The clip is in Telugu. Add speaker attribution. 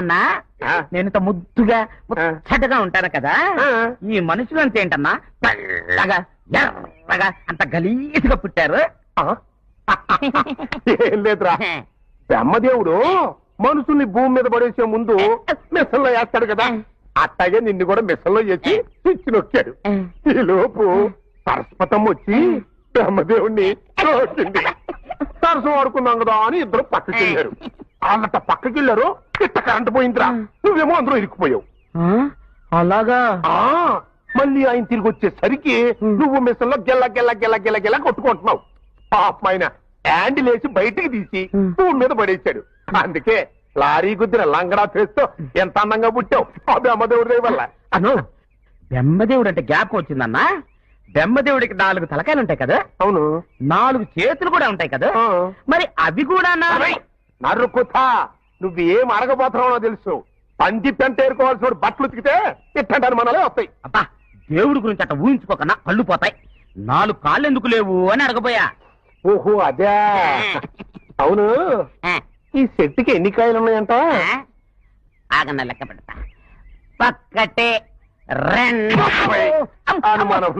Speaker 1: అన్నా. నేను ఇంత ముద్దుగా ముచ్చటగా ఉంటాను కదా. ఈ మనుషులు అంతే ఏంటన్నా తెల్లగా ఎర్రగా అంత గలీజ్గా పుట్టారు?
Speaker 2: ఏం లేదురా. బ్రహ్మదేవుడు మనుషుల్ని భూమి మీద పడేసే ముందు మిషన్లో వేస్తాడు కదా. అట్టాగే నిన్ను కూడా మిషన్లో వేసి స్విచ్ నొక్కాడు. ఈ లోపు సరస్వతం వచ్చి బ్రహ్మదేవుణ్ణి సరసం ఆడుకున్నాం కదా అని ఇద్దరు పక్కకి వెళ్ళారు. వాళ్ళట పక్కకి వెళ్ళారు. ఇట్ట కరెంట్ పోయిందిరా. నువ్వేమో అందులో ఇరుక్కుపోయావు?
Speaker 1: అలాగా?
Speaker 2: ఆ మళ్ళీ ఆయన తిరిగి వచ్చేసరికి నువ్వు మిషన్లో గెల్ల గెల్ల గెల్ల గెల్ల గెల్ల కొట్టుకుంటున్నావు. పాపం ఆయన హ్యాండిల్ వేసి బయటికి తీసి భూమి మీద పడేశాడు. అందుకే లారీ గుద్దిన లంగడా చేస్తూ ఎంత అందంగా పుట్టావు? ఆ బ్రహ్మదేవుడి వల్ల.
Speaker 1: అను బ్రహ్మదేవుడు అంటే జ్ఞాపకం వచ్చిందన్నా? బ్రహ్మదేవుడికి నాలుగు తలకాయలు ఉంటాయి కదా?
Speaker 2: అవును.
Speaker 1: నాలుగు చేతులు కూడా ఉంటాయి కదా. మరి అవి కూడా
Speaker 2: నరుకుతా. నువ్వు ఏం అడగబోతున్నావో తెలుసు. పంది పెంట ఏరుకోవాల్సిన వాడు బట్టలు ఉతికితే ఇట్టంటారు మనలే వస్తాయి.
Speaker 1: అబ్బా దేవుడి గురించి అట్ట ఊహించుకోకన్నా కళ్ళు పోతాయి. నాలుగు కాళ్ళు ఎందుకు లేవు అని అడగబోయా.
Speaker 2: ఓహో అదే. అవును. ఈ చెట్టుకి ఎన్ని కాయలు ఉన్నాయంట?
Speaker 1: ఆగన్న లెక్క పెడతా. ఒక్కటే రెండు.
Speaker 2: అనుమానం